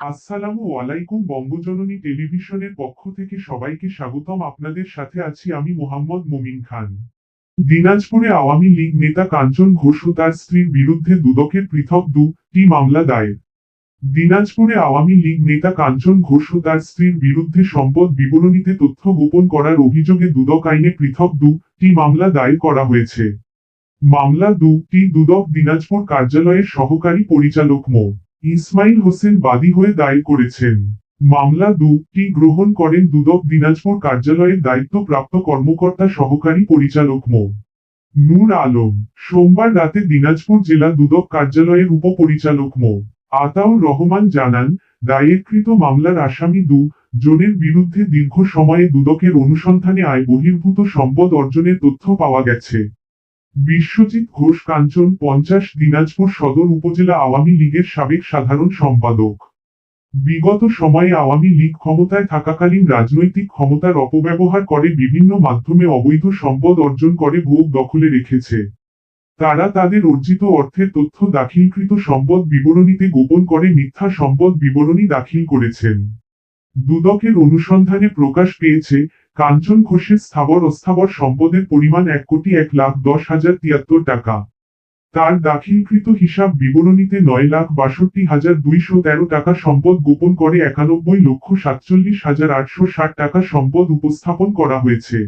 আসসালামু আলাইকুম বঙ্গজননী টেলিভিশনের পক্ষ থেকে সবাইকে স্বাগতম। আপনাদের সাথে আছি আমি মোহাম্মদ মুমিন খান। দিনাজপুরে আওয়ামী লীগ নেতা কাঞ্চন ঘোষ ও তার স্ত্রীর বিরুদ্ধে দুদকের পৃথক দুটি মামলা দায়ের। দিনাজপুরে আওয়ামী লীগ নেতা কাঞ্চন ঘোষ ও তার স্ত্রীর বিরুদ্ধে সম্পদ বিবরণীতে তথ্য গোপন করার অভিযোগে দুদক আইনে পৃথক দুটি মামলা দায়ের করা হয়েছে। মামলা দুটি দুদক দিনাজপুর কার্যালয়ের সহকারী পরিচালক মো. ইসমাইল হোসেন বাদী হয়ে দায়ের করেছেন। মামলা দুটি গ্রহণ করেন দুদক দিনাজপুর কার্যালয়ের দায়িত্বপ্রাপ্ত কর্মকর্তা সহকারী পরিচালক মো. নূর আলম। সোমবার রাতে দিনাজপুর জেলা দুদক কার্যালয়ের উপপরিচালক মো. আতাউর রহমান জানান, দায়েরকৃত মামলার আসামি দু জনের বিরুদ্ধে দীর্ঘ সময়ে দুদকের অনুসন্ধানে আয় বহির্ভূত সম্পদ অর্জনের তথ্য পাওয়া গেছে। বিশ্বজিৎ ঘোষ কাঞ্চন পঞ্চাশ দিনাজপুর সদর উপজেলা আওয়ামী লীগের সাবেক সাধারণ সম্পাদক। বিগত সময়ে আওয়ামী লীগ ক্ষমতায় থাকাকালীন রাজনৈতিক ক্ষমতার অপব্যবহার করে বিভিন্ন মাধ্যমে অবৈধ সম্পদ অর্জন করে ভোগ দখলে রেখেছে। তারা তাদের অর্জিত অর্থের তথ্য দাখিলকৃত সম্পদ বিবরণীতে গোপন করে মিথ্যা সম্পদ বিবরণী দাখিল করেছেন। দুদকের অনুসন্ধানে প্রকাশ পেয়েছে কাঞ্চন ঘোষের স্থাবর অস্থাবর সম্পদের পরিমাণ এক কোটি এক লাখ দশ হাজার তিয়াত্তর টাকা। তার দাখিলকৃত হিসাব বিবরণীতে নয় লাখ বাষট্টি হাজার দুইশো তেরো টাকা সম্পদ গোপন করে একানব্বই লক্ষ সাতচল্লিশ হাজার আটশো ষাট টাকা সম্পদ উপস্থাপন করা হয়েছে।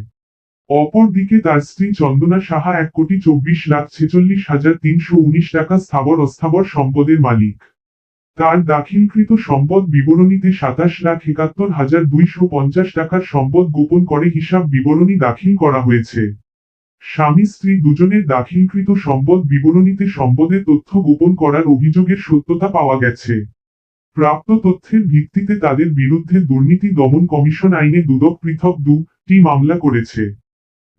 অপরদিকে তার স্ত্রী চন্দনা সাহা এক কোটি চব্বিশ লাখ ছেচল্লিশ হাজার তিনশো উনিশ টাকা স্থাবর অস্থাবর সম্পদের মালিক। তার দাখিলকৃত সম্পদ বিবরণীতে সাতাশ লাখ একাত্তর হাজার দুইশো পঞ্চাশ টাকার সম্পদ গোপন করে হিসাব বিবরণী দাখিল করা হয়েছে। স্বামী স্ত্রী দুজনের দাখিলকৃত সম্পদ বিবরণীতে সম্পদের তথ্য গোপন করার অভিযোগের সত্যতা পাওয়া গেছে। প্রাপ্ত তথ্যের ভিত্তিতে তাদের বিরুদ্ধে দুর্নীতি দমন কমিশন আইনে দুদক পৃথক দুটি মামলা করেছে।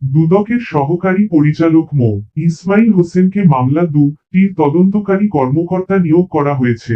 দুদকের সহকারী পরিচালক মো. ইসমাইল হোসেনকে মামলা দুটির তদন্তকারী কর্মকর্তা নিয়োগ করা হয়েছে।